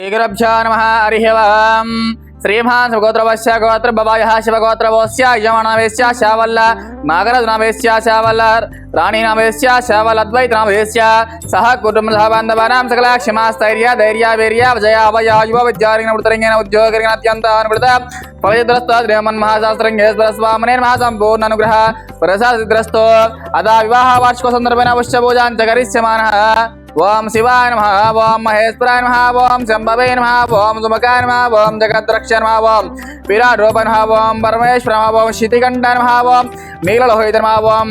శ్రీగురభ్యో నమ హరి ఓం శ్రీమాన్ సుగోత్రవశ్య గోత్ర బబాయ శివగోత్రవస్య యజమానవేశ్య శావల్ల నాగరజనవేశ్య శావల్ల రాణీనామేశ్య శావల్ అద్వైత నామేశ్య సహ కుటుంబ సహబాంధవానాం సకల క్షమాస్థైర్య ధైర్య వీర్య విజయ అభయ యువ విద్యారంగ ఉత్తరంగిన ఉద్యోగరిగిన అత్యంత అనుకృత పవిత్రస్తో శ్రీమన్ మహాశాస్త్రంగేశ్వర స్వామినే మహాసంపూర్ణ అనుగ్రహ ప్రసాదిద్రస్తో అదా వివాహ వార్షిక సందర్భేన పుష్య పూజాంచ కరిష్యమాన ओम शिवाय नमः ओम महेश्वराय नमः ओम शंभवे नमः ओम सुमकाय नमः ओम जगद्रक्ष नमः ओम विराट रूप नमः ओम परमेश्वर नमः ओम क्षितिकंड नमः ओम नीललोहित नमः ओम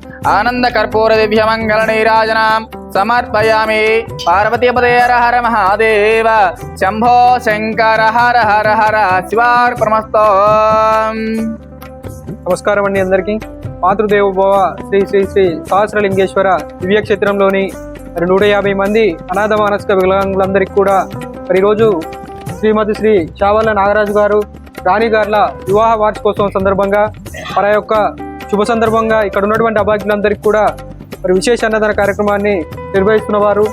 ఆనంద కర్పూర దివ్య మంగళ సమర్పయామి పార్వతీపదే హర మహాదేవ శంభో శంకర హర హర హర శివార్పణమస్తో నమస్కారం అండి అందరికీ. మాతృదేవోభవ శ్రీ శ్రీ శ్రీ సహస్రలింగేశ్వర దివ్యక్షేత్రంలోని మరి నూట యాభై మంది అనాథ మానసిక వికలాంగులందరికీ కూడా మరి ఈరోజు శ్రీమతి శ్రీ చావల్ల నాగరాజు గారు రాణి గార్ల వివాహ వార్షికోత్సవం సందర్భంగా మన యొక్క శుభ సందర్భంగా ఇక్కడ ఉన్నటువంటి అభాగ్యులందరికీ కూడా మరి విశేష అన్నదాన కార్యక్రమాన్ని నిర్వహిస్తున్న వారు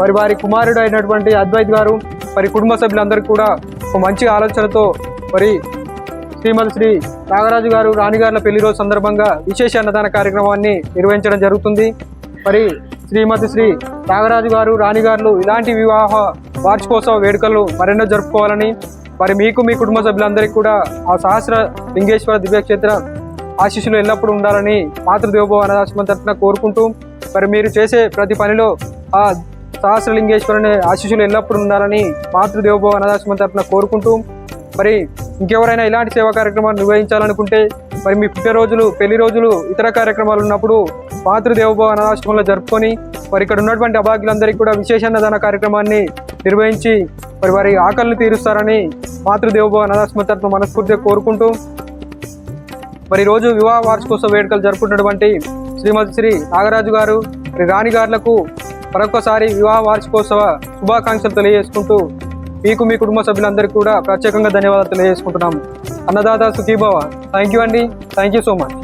మరి వారి కుమారుడు అయినటువంటి అద్వైత్ గారు మరి కుటుంబ సభ్యులందరికీ కూడా ఒక మంచి ఆలోచనతో మరి శ్రీమతి శ్రీ నాగరాజు గారు రాణిగారుల పెళ్ళి రోజు సందర్భంగా విశేష అన్నదాన కార్యక్రమాన్ని నిర్వహించడం జరుగుతుంది. మరి శ్రీమతి శ్రీ నాగరాజు గారు రాణిగారులు ఇలాంటి వివాహ వార్షికోత్సవ వేడుకలు మరెన్నో జరుపుకోవాలని మరి మీకు మీ కుటుంబ సభ్యులందరికీ కూడా ఆ సహస్ర లింగేశ్వర దివ్యక్షేత్ర ఆశీస్సులు ఎల్లప్పుడూ ఉండాలని మాతృదేవభవ అనాథాశ్రమం తరఫున కోరుకుంటూ మరి మీరు చేసే ప్రతి పనిలో ఆ సహస్రలింగేశ్వరుని ఆశీస్సులు ఎల్లప్పుడూ ఉండాలని మాతృదేవభవ అనాథాశ్రమం తరఫున కోరుకుంటూ మరి ఇంకెవరైనా ఇలాంటి సేవా కార్యక్రమాలు నిర్వహించాలనుకుంటే మరి మీ పుట్టినరోజులు పెళ్ళి రోజులు ఇతర కార్యక్రమాలు ఉన్నప్పుడు మాతృదేవభవ అనాథాశ్రమంలో జరుపుకొని మరి ఇక్కడ ఉన్నటువంటి అభాగ్యులందరికీ కూడా విశేష అన్నదాన కార్యక్రమాన్ని నిర్వహించి మరి వారి ఆకలిని తీరుస్తారని మాతృదేవభవ అనాథాశ్రమం తరఫున మనస్ఫూర్తిగా కోరుకుంటూ మరి రోజు వివాహ వార్షికోత్సవ వేడుకలు జరుపుకున్నటువంటి శ్రీమతి శ్రీ నాగరాజు గారు మరి రాణి గారులకు మరొకసారి వివాహ వార్షికోత్సవ శుభాకాంక్షలు తెలియజేసుకుంటూ మీకు మీ కుటుంబ సభ్యులందరికీ కూడా ప్రత్యేకంగా ధన్యవాదాలు తెలియజేసుకుంటున్నాము. అన్నదాత సుఖీభవ థ్యాంక్ యూ అండి థ్యాంక్ యూ సో మచ్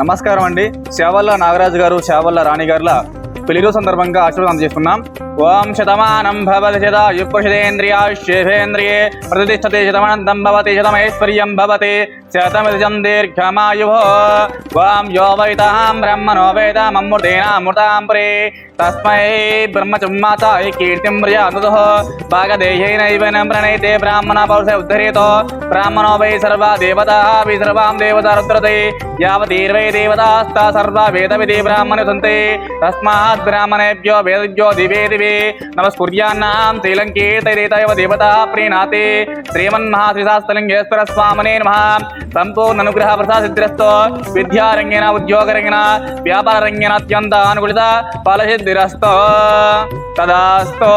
నమస్కారం అండి. చేవల్ల నాగరాజు గారు శావల్ల రాణి గారుల పెళ్ళి సందర్భంగా ఆశీర్వాదం అందజేస్తున్నాం ओम शतमानं भवति शतायुपुषदेन्द्रियाश्चेभेन्द्रिये प्रतिष्ठते शतमानन्दं भवति, शतमैश्वर्यं भवति शतमृजं दीर्घमायुः। वां यो वैतां ब्रह्मणो वेदाममृतेनामृतां परे तस्मै ब्रह्मचुम्माताय कीर्तिं प्रजानुतः भागदेहेनैव न प्रणयते ब्राह्मणपौरुषे उद्धरेतो। ब्राह्मणो वै सर्वा देवताः, वि सर्वां देवता रुद्रते। यावतीर्वै देवतास्ता सर्वा वेदविदे ब्राह्मणे सन्ति। तस्मात् ब्राह्मणेभ्यो वेदेभ्यो दिवे दिवे దివే దివే నమస్కుర్యాన్నాం దేవతా ప్రీణాతే శ్రీమన్మహాశ్రీశాస్తలింగేశ్వర స్వామనే నమః సంపూర్ణ అనుగ్రహ ప్రసాదిద్రస్తో విద్యారంగేన ఉద్యోగరంగేన వ్యాపారరంగేన అత్యంత అనుకూలిత ఫలసిద్ధిరస్తో తదాస్తో